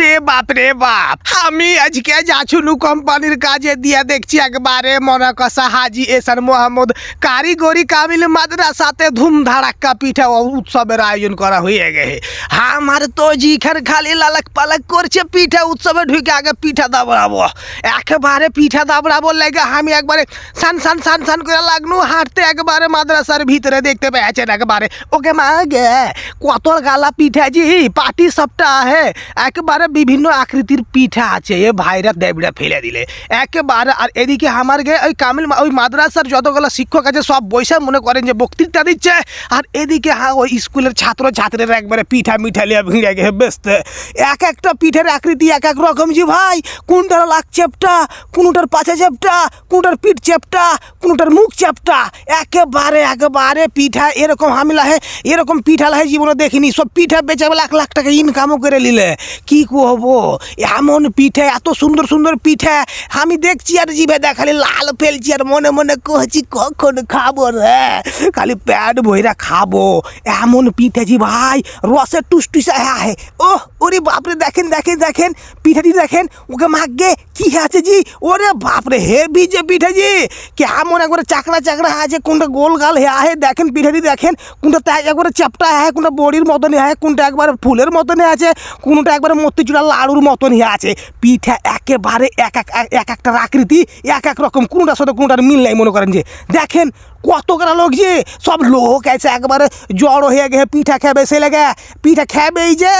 ওরে বাপ রে বাপ, আমি আজকে যাচ্ছুনু কোম্পানির কাজে দিয়ে দেখছি একবারে মনে কষা হাজি এসান মোহাম্মদ কারিগরি কামিল মাদ্রাসাতে ধুম ধাড়াক্কা পিঠা উৎসবের আয়োজন করা হয়ে গেছে। আমার তো জিখান খালি লালাক পালাক করছে, পিঠা উৎসবে ঢুকে আগে পিঠা দাবড়াবো। একেবারে পিঠা দাবড়াবো লেগে আমি একবারে সান সান সান সান করে লাগনু, হাঁটতে একবারে মাদ্রাসার ভিতরে দেখতে পেয়েছেন একবারে। ওকে মা গে কত গালা পিঠা জি, পাটি সবটা আছে একেবারে বিভিন্ন আকৃতির পিঠা আছে। এ ভাইরা দেবড়া ফেলে দিলে। একেবারে আর এদিকে আমার গে ওই কামিল ওই মাদ্রাসার যতগুলো শিক্ষক আছে, সব বৈশা মনে করেন যে বক্তৃতা দিচ্ছে। আর এদিকে হ্যাঁ ওই স্কুলের ছাত্র ছাত্রীরা একবারে পিঠা মিঠা লিয়ে ভিড়ে গেছে বেসতে এক একটা পিঠের আকৃতি এক এক রকম জি ভাই। কোনটার লাক চেপটা কোনটার পাছা চেপটা কোনটার পিঠ চেপটা কোনটার মুখ চেপটা একেবারে একেবারে পিঠা এরকম হামিলা হে, এরকম পিঠা লাহে জীবনে দেখিনি। সব পিঠা বেচে লাখ লাখ টাকা ইনকামও করে নিলে। কি করব এমন পিঠে, এত সুন্দর সুন্দর পিঠে। আমি দেখছি আর জিভে দেখালি লাল ফেলছি আর মনে মনে কহছি কখন খাব রে? খালি প্যাট বইরা খাব। এমন পিঠেছি ভাই রসের টুসটুসা হ্যাঁ হে ও ওরে বাপরে, দেখেন দেখেন দেখেন, পিঠাটি দেখেন। ওকে মাগে কি আছে জি? ওরে বাপরে, হেভি যে পিঠে জি। কেমন একবারে চাকড়া চাকড়া আছে কোনটা গোল গাল হে আহে দেখেন, পিঠাটি দেখেন। কোনটা তাই একবারে চ্যাপটা হ্যাঁ কোনটা বড়ির মতনই হ্যাঁ কোনটা একবার ফুলের মতনই আছে, কোনটা একবারে মতিচুড়া লাড়ুর মতনই আছে। পিঠা একেবারে এক এক এক একটার আকৃতি, এক এক রকম। কোনটার সাথে কোনটার মিল নাই মনে করেন যে। দেখেন কত লোক যে, সব লোক আছে একবারে জড়ো হয়ে গেছে পিঠা খাবে সে লেগে পিঠা খাবেই যে।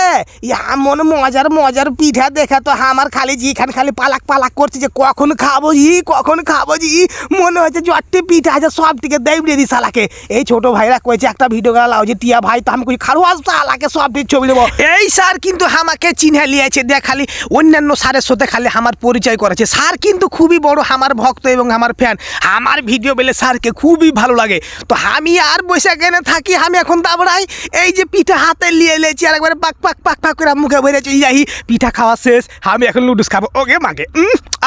এমন মজার মজার পিঠা দেখে তো আমার খালি যেখানে খালি পালাক পালাক করছে যে, কখন খাব জি, কখন খাব জি? মনে হচ্ছে জট্টি পিঠা আছে, সব থেকে দেবড়ে দি সালাকে এই ছোট ভাইরা কয়েছে একটা ভিডিও করা লাও যে, টিয়া ভাই তো আমি কই খারুয়াজ সালাকে সব ঠিক ছবি দেবো। এই স্যার কিন্তু আমাকে চিনে লিয়েছে দেখ খালি অন্যান্য স্যারের সাথে খালি আমার পরিচয় করেছে। স্যার কিন্তু খুবই বড় আমার ভক্ত এবং আমার ফ্যান আমার ভিডিও বেলে স্যারকে খুবই ভালো লাগে। তো আমি আর বসে কেনে থাকি, আমি এখন দাবড়াই, এই যে পিঠা হাতে নিয়ে এলেছি, আর একবারে পাক পাক পাক পাক করে মুখে ভরে চলে পিঠা খাওয়া শেষ, আমি এখন লুডুস খাব। ওকে, মাকে।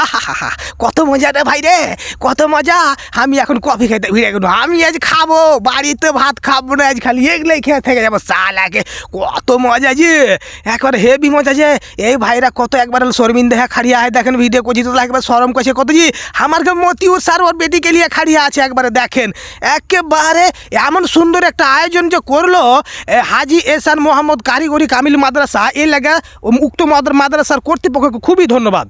আহা কত মজা রে ভাই রে, কত মজা। আমি এখন কফি খেতে ভিড়ে গেল। আমি আজ খাব, বাড়িতে ভাত খাব না, আজ খালি এগুলোই খেয়ে থেকে যাব। সালাকে, কত মজা যে, একবার হেভি মজা যে। এই ভাইরা কত একবার শর্মিন দেখা খাড়িয়া হয় দেখেন ভিডিও করছি তো একবার সরম করছে। কত জি আমার মতিউর স্যার ওর বেটিকে নিয়ে খাড়িয়া আছে একবারে দেখেন। একেবারে এমন সুন্দর একটা আয়োজন যে করল এ, হাজি এসান মোহাম্মদ কারিগরি কামিল মাদ্রাসা এই লাগা উক্ত মাদ্রাসার কর্তৃপক্ষকে খুবই ধন্যবাদ।